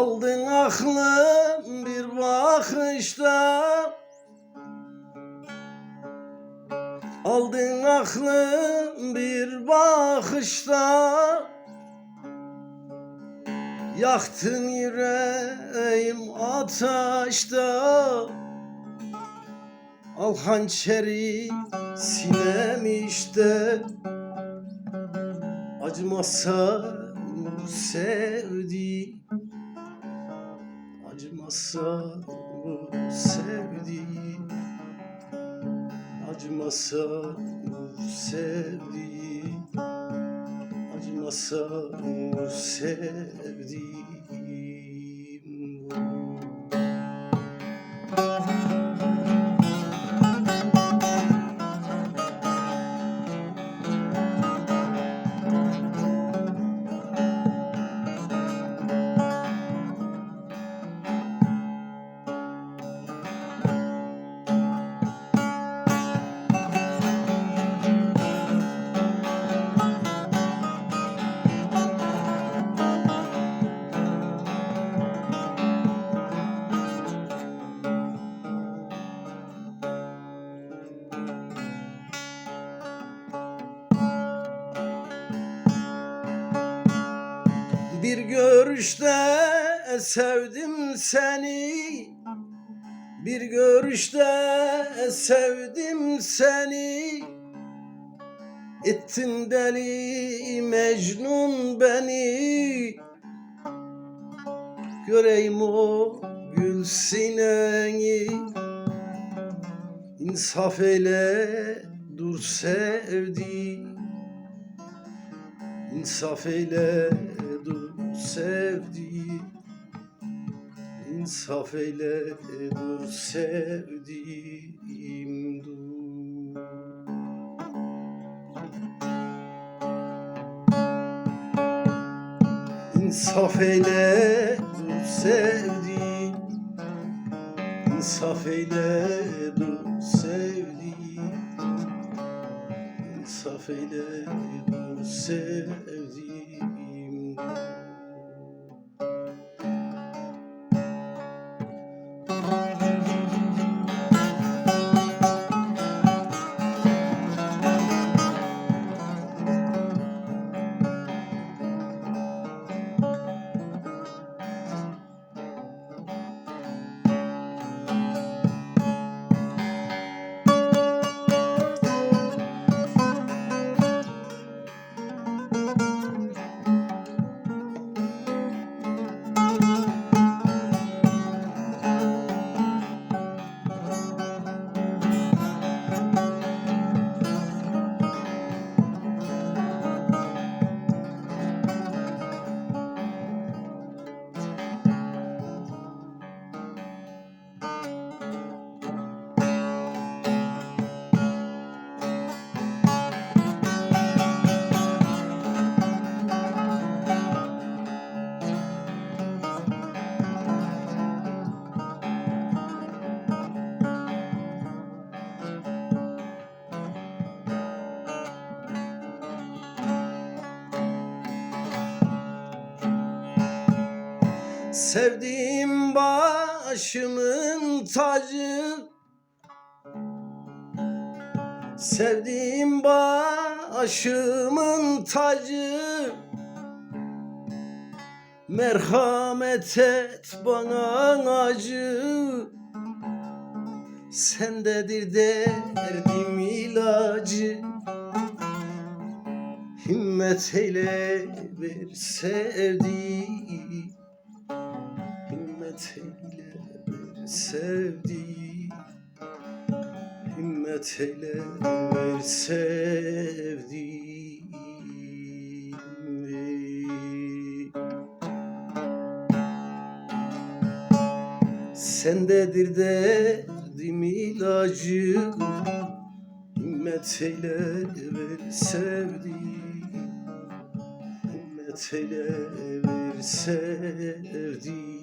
Aldın aklım bir bakışta. Aldın aklım bir bakışta. Yaktın yüreğim ateşte. Al hançeri sinem işte Acımasa bu sevdi Acımasa bu sevdi Acımasa bu sevdi Acımasa bu. sevdiğim görüşte sevdim seni. Bir görüşte sevdim seni. Ettin deli Mecnun beni. Göreyim o gül sineni. İnsaf eyle dur sevdiğim. İnsaf eyle sevdiğim İnsaf eyle dur sevdiğim dur. İnsaf eyle dur sevdiğim İnsaf eyle dur sevdiğim. İnsaf eyle dur sevdiğim Sevdiğim başımın tacı. Sevdiğim başımın tacı. Merhamet et bana acı. Sendedir derdim ilacı. Himmet eyle ver sevdiğim eyle sevdiğim Himmet eyle sevdiğim Sendedir derdim ilacı Himmet eyle ver sevdiğim Himmet eyle ver sevdiğim